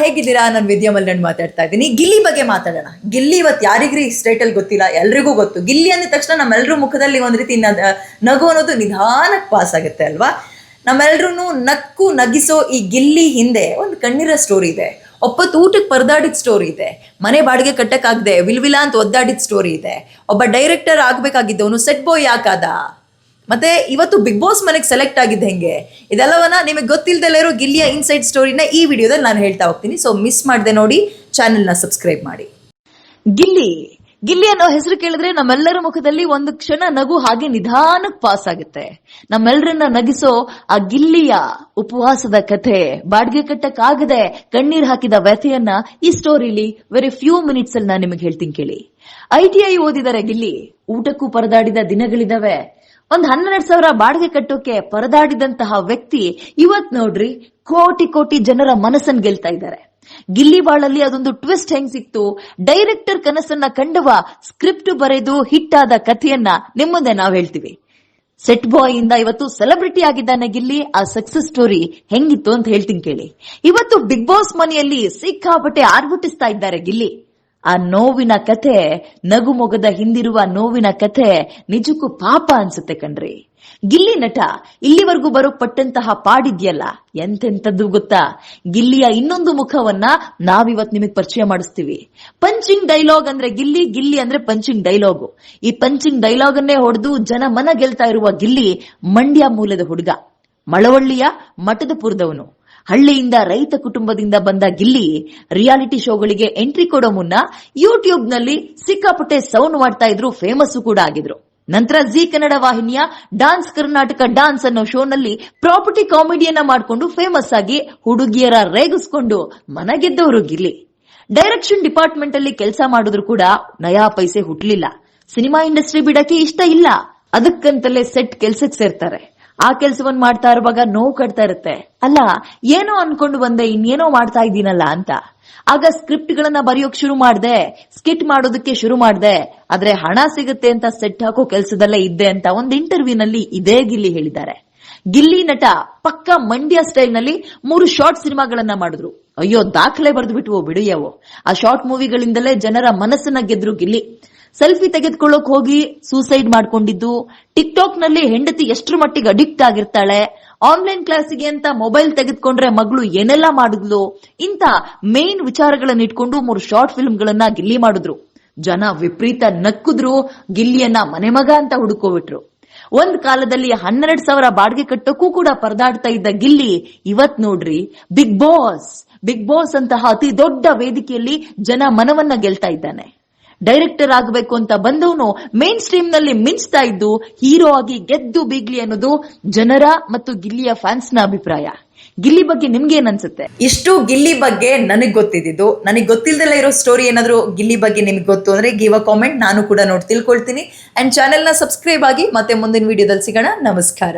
ಹೇಗಿದ್ದೀರಾ? ನಾನು ವಿದ್ಯಾ ಮಾತಾಡ್ತಾ ಇದ್ದೀನಿ. ಗಿಲ್ಲಿ ಬಗ್ಗೆ ಮಾತಾಡೋಣ. ಗಿಲ್ಲಿ ಇವತ್ತು ಯಾರಿಗ್ರಿ ಸ್ಟೇಟಲ್ಲಿ ಗೊತ್ತಿಲ್ಲ, ಎಲ್ರಿಗೂ ಗೊತ್ತು. ಗಿಲ್ಲಿ ಅಂದ ತಕ್ಷಣ ನಮ್ಮೆಲ್ಲರೂ ಮುಖದಲ್ಲಿ ಒಂದು ರೀತಿ ನಗು ಅನ್ನೋದು ನಿಧಾನಕ್ಕೆ ಪಾಸ್ ಆಗುತ್ತೆ ಅಲ್ವಾ? ನಮ್ಮೆಲ್ಲರೂ ನಕ್ಕು ನಗಿಸೋ ಈ ಗಿಲ್ಲಿ ಹಿಂದೆ ಒಂದು ಕಣ್ಣೀರ ಸ್ಟೋರಿ ಇದೆ. ಒಪ್ಪತ್ತು ಊಟಕ್ಕೆ ಪರದಾಡಿದ ಸ್ಟೋರಿ ಇದೆ. ಮನೆ ಬಾಡಿಗೆ ಕಟ್ಟಕ್ಕಾಗದೆ ವಿಲ್ವಿಲಾ ಅಂತ ಒದ್ದಾಡಿದ ಸ್ಟೋರಿ ಇದೆ. ಒಬ್ಬ ಡೈರೆಕ್ಟರ್ ಆಗಬೇಕಾಗಿದ್ದವನು ಸೆಟ್ ಬಾಯ್ ಯಾಕಾದ? ಮತ್ತೆ ಇವತ್ತು ಬಿಗ್ ಬಾಸ್ ಮನೆಗೆ ಸೆಲೆಕ್ಟ್ ಆಗಿದ್ದು ಹೆಂಗೆ? ಇದೆಲ್ಲವನ್ನ ನಿಮಗೆ ಗೊತ್ತಿಲ್ಲದಲ್ಲೇ ಇರೋ ಗಿಲ್ಲಿಯ ಇನ್ಸೈಡ್ ಸ್ಟೋರಿನ ಈ ವಿಡಿಯೋದಲ್ಲಿ ನಾನು ಹೇಳ್ತಾ ಹೋಗ್ತೀನಿ. ಸೊ ಮಿಸ್ ಮಾಡದೆ ನೋಡಿ ಚಾನೆಲ್ನ ಸಬ್ಸ್ಕ್ರೈಬ್ ಮಾಡಿ. ಗಿಲ್ಲಿ ಗಿಲ್ಲಿ ಅನ್ನೋ ಹೆಸರು ಕೇಳಿದ್ರೆ ನಮ್ಮೆಲ್ಲರ ಮುಖದಲ್ಲಿ ಒಂದು ಕ್ಷಣ ನಗು ಹಾಗೆ ನಿಧಾನಕ್ಕೆ ಪಾಸ್ ಆಗುತ್ತೆ. ನಮ್ಮೆಲ್ಲರನ್ನ ನಗಿಸೋ ಆ ಗಿಲ್ಲಿಯ ಉಪವಾಸದ ಕಥೆ, ಬಾಡಿಗೆ ಕಟ್ಟಕ್ಕಾಗದೆ ಕಣ್ಣೀರ್ ಹಾಕಿದ ವ್ಯಥೆಯನ್ನ ಈ ಸ್ಟೋರಿಲಿ ವೆರಿ ಫ್ಯೂ ಮಿನಿಟ್ಸ್ ಅಲ್ಲಿ ನಾನು ನಿಮಗೆ ಹೇಳ್ತೀನಿ ಕೇಳಿ. ಐ ಟಿ ಐ ಓದಿದರೆ ಗಿಲ್ಲಿ, ಊಟಕ್ಕೂ ಪರದಾಡಿದ ದಿನಗಳಿದಾವೆ. ಒಂದ್ ಹನ್ನೆರಡು ಸಾವಿರ ಬಾಡಿಗೆ ಕಟ್ಟೋಕೆ ಪರದಾಡಿದಂತಹ ವ್ಯಕ್ತಿ ಇವತ್ ನೋಡ್ರಿ ಕೋಟಿ ಕೋಟಿ ಜನರ ಮನಸ್ಸನ್ನ ಗೆಲ್ತಾ ಇದ್ದಾರೆ. ಗಿಲ್ಲಿ ಬಾಳಲ್ಲಿ ಅದೊಂದು ಟ್ವಿಸ್ಟ್ ಹೆಂಗ್ ಸಿಕ್ತು? ಡೈರೆಕ್ಟರ್ ಕನಸನ್ನ ಕಂಡವ ಸ್ಕ್ರಿಪ್ಟ್ ಬರೆದು ಹಿಟ್ ಆದ ಕಥೆಯನ್ನ ನಿಮ್ಮ ಮುಂದೆ ನಾವ್ ಹೇಳ್ತೀವಿ. ಸೆಟ್ ಬಾಯ್ ಇಂದ ಇವತ್ತು ಸೆಲೆಬ್ರಿಟಿ ಆಗಿದ್ದಾನೆ ಗಿಲ್ಲಿ, ಆ ಸಕ್ಸಸ್ ಸ್ಟೋರಿ ಹೆಂಗಿತ್ತು ಅಂತ ಹೇಳ್ತೀನಿ ಕೇಳಿ. ಇವತ್ತು ಬಿಗ್ ಬಾಸ್ ಮನೆಯಲ್ಲಿ ಸಿಕ್ಕಾಪಟ್ಟೆ ಆರ್ಭಟಿಸ್ತಾ ಇದ್ದಾರೆ ಗಿಲ್ಲಿ. ಆ ನೋವಿನ ಕಥೆ ನಗು ಮೊಗದ ಹಿಂದಿರುವ ನೋವಿನ ಕಥೆ ನಿಜಕ್ಕೂ ಪಾಪ ಅನ್ಸುತ್ತೆ ಕಣ್ರಿ. ಗಿಲ್ಲಿ ನಟ, ಇಲ್ಲಿವರೆಗೂ ಬರೋ ಪಟ್ಟಂತಹ ಪಾಡಿದ್ಯಲ್ಲ ಎಂತೆಂತದ್ದು ಗೊತ್ತಾ? ಗಿಲ್ಲಿಯ ಇನ್ನೊಂದು ಮುಖವನ್ನ ನಾವಿವತ್ ನಿಮಗೆ ಪರಿಚಯ ಮಾಡಿಸ್ತೀವಿ. ಪಂಚಿಂಗ್ ಡೈಲಾಗ್ ಅಂದ್ರೆ ಗಿಲ್ಲಿ ಗಿಲ್ಲಿ ಅಂದ್ರೆ ಪಂಚಿಂಗ್ ಡೈಲಾಗ್. ಈ ಪಂಚಿಂಗ್ ಡೈಲಾಗ್ ಅನ್ನೇ ಹೊಡೆದು ಜನ ಮನ ಗೆಲ್ತಾ ಇರುವ ಗಿಲ್ಲಿ ಮಂಡ್ಯ ಮೂಲದ ಹುಡುಗ. ಮಳವಳ್ಳಿಯ ಮಠದಪುರದವನು. ಹಳ್ಳಿಯಿಂದ ರೈತ ಕುಟುಂಬದಿಂದ ಬಂದ ಗಿಲ್ಲಿ ರಿಯಾಲಿಟಿ ಶೋಗಳಿಗೆ ಎಂಟ್ರಿ ಕೊಡೋ ಮುನ್ನ ಯೂಟ್ಯೂಬ್ನಲ್ಲಿ ಸಿಕ್ಕಾಪಟ್ಟೆ ಸೌಂಡ್ ಮಾಡ್ತಾ ಇದ್ರು ಫೇಮಸ್ ಕೂಡ ಆಗಿದ್ರು. ನಂತರ ಜಿ ಕನ್ನಡ ವಾಹಿನಿಯ ಡಾನ್ಸ್ ಕರ್ನಾಟಕ ಡಾನ್ಸ್ ಅನ್ನೋ ಶೋನಲ್ಲಿ ಪ್ರಾಪರ್ಟಿ ಕಾಮಿಡಿಯನ್ನ ಮಾಡ್ಕೊಂಡು ಫೇಮಸ್ ಆಗಿ ಹುಡುಗಿಯರ ರೇಗಿಸ್ಕೊಂಡು ಮನಗೆದ್ದವರು ಗಿಲ್ಲಿ. ಡೈರೆಕ್ಷನ್ ಡಿಪಾರ್ಟ್ಮೆಂಟ್ ಅಲ್ಲಿ ಕೆಲಸ ಮಾಡಿದ್ರು ಕೂಡ ನಯಾ ಪೈಸೆ ಹುಟ್ಲಿಲ್ಲ. ಸಿನಿಮಾ ಇಂಡಸ್ಟ್ರಿ ಬಿಡಕ್ಕೆ ಇಷ್ಟ ಇಲ್ಲ. ಅದಕ್ಕಂತಲೇ ಸೆಟ್ ಕೆಲಸಕ್ಕೆ ಸೇರ್ತಾರೆ. ಆ ಕೆಲಸವನ್ನ ಮಾಡ್ತಾ ಇರುವಾಗ ನೋವು ಕಟ್ತಾ ಇರುತ್ತೆ. ಅಲ್ಲ, ಏನೋ ಅನ್ಕೊಂಡು ಬಂದೆ, ಇನ್ನೇನೋ ಮಾಡ್ತಾ ಇದ್ದೀನಲ್ಲ ಅಂತ. ಆಗ ಸ್ಕ್ರಿಪ್ಟ್ ಗಳನ್ನ ಬರೆಯೋಕ್ ಶುರು ಮಾಡ್ದೆ, ಸ್ಕಿಟ್ ಮಾಡೋದಕ್ಕೆ ಶುರು ಮಾಡ್ದೆ. ಆದ್ರೆ ಹಣ ಸಿಗುತ್ತೆ ಅಂತ ಸೆಟ್ ಹಾಕೋ ಕೆಲಸದಲ್ಲೇ ಇದ್ದೆ ಅಂತ ಒಂದು ಇಂಟರ್ವ್ಯೂ ನಲ್ಲಿ ಇದೇ ಗಿಲ್ಲಿ ಹೇಳಿದ್ದಾರೆ. ಗಿಲ್ಲಿ ನಟ ಪಕ್ಕ ಮಂಡ್ಯ ಸ್ಟೈಲ್ನಲ್ಲಿ ಮೂರು ಶಾರ್ಟ್ ಸಿನಿಮಾಗಳನ್ನ ಮಾಡಿದ್ರು. ಅಯ್ಯೋ, ದಾಖಲೆ ಬರೆದು ಬಿಟ್ವು ಬಿಡುಯವು ಆ ಶಾರ್ಟ್ ಮೂವಿಗಳಿಂದಲೇ ಜನರ ಮನಸ್ಸನ್ನ ಗೆದ್ರು ಗಿಲ್ಲಿ. ಸೆಲ್ಫಿ ತೆಗೆದುಕೊಳ್ಳೋಕ್ ಹೋಗಿ ಸೂಸೈಡ್ ಮಾಡ್ಕೊಂಡಿದ್ದು. ಟಿಕ್ ಟಾಕ್ನಲ್ಲಿ ಹೆಂಡತಿ ಎಷ್ಟರ ಮಟ್ಟಿಗೆ ಅಡಿಕ್ಟ್ ಆಗಿರ್ತಾಳೆ. ಆನ್ಲೈನ್ ಕ್ಲಾಸಿಗೆ ಅಂತ ಮೊಬೈಲ್ ತೆಗೆದುಕೊಂಡ್ರೆ ಮಗಳು ಏನೆಲ್ಲ ಮಾಡಿದ್ಲು? ಇಂತ ಮೇನ್ ವಿಚಾರಗಳನ್ನ ಇಟ್ಕೊಂಡು ಮೂರು ಶಾರ್ಟ್ ಫಿಲ್ಮ್ ಗಳನ್ನ ಗಿಲ್ಲಿ ಮಾಡಿದ್ರು. ಜನ ವಿಪರೀತ ನಕ್ಕುದ್ರು. ಗಿಲ್ಲಿಯನ್ನ ಮನೆ ಮಗ ಅಂತ ಹುಡುಕೋಬಿಟ್ರು. ಒಂದ್ ಕಾಲದಲ್ಲಿ ಹನ್ನೆರಡ್ ಸಾವಿರ ಬಾಡಿಗೆ ಕಟ್ಟಕ್ಕೂ ಕೂಡ ಪರದಾಡ್ತಾ ಇದ್ದ ಗಿಲ್ಲಿ ಇವತ್ ನೋಡ್ರಿ ಬಿಗ್ ಬಾಸ್ ಬಿಗ್ ಬಾಸ್ ಅಂತಹ ಅತಿ ದೊಡ್ಡ ವೇದಿಕೆಯಲ್ಲಿ ಜನ ಮನವನ್ನ ಗೆಲ್ತಾ ಇದ್ದಾನೆ. ಡೈರೆಕ್ಟರ್ ಆಗಬೇಕು ಅಂತ ಬಂದವನು ಮೇನ್ ಸ್ಟ್ರೀಮ್ನಲ್ಲಿ ಮಿಂಚ್ತಾ ಇದ್ದು ಹೀರೋ ಆಗಿ ಗೆದ್ದು ಬೀಗ್ಲಿ ಅನ್ನೋದು ಜನರ ಮತ್ತು ಗಿಲ್ಲಿಯ ಫ್ಯಾನ್ಸ್ನ ಅಭಿಪ್ರಾಯ. ಗಿಲ್ಲಿ ಬಗ್ಗೆ ನಿಮ್ಗೆ ಏನ್ ಅನ್ಸುತ್ತೆ? ಇಷ್ಟು ಗಿಲ್ಲಿ ಬಗ್ಗೆ ನನಗ್ ಗೊತ್ತಿದ್ದು ನನಗೆ ಗೊತ್ತಿಲ್ಲದೆಲ್ಲ ಇರೋ ಸ್ಟೋರಿ ಏನಾದ್ರು ಗಿಲ್ಲಿ ಬಗ್ಗೆ ನಿಮ್ಗೆ ಗೊತ್ತು ಅಂದ್ರೆ ಗಿವ್ ಅ ಕಾಮೆಂಟ್ ನಾನು ಕೂಡ ನೋಡಿ ತಿಳ್ಕೊಳ್ತೀನಿ. ಅಂಡ್ ಚಾನೆಲ್ನ ಸಬ್ಸ್ಕ್ರೈಬ್ ಆಗಿ ಮತ್ತೆ ಮುಂದಿನ ವಿಡಿಯೋದಲ್ಲಿ ಸಿಗೋಣ. ನಮಸ್ಕಾರ.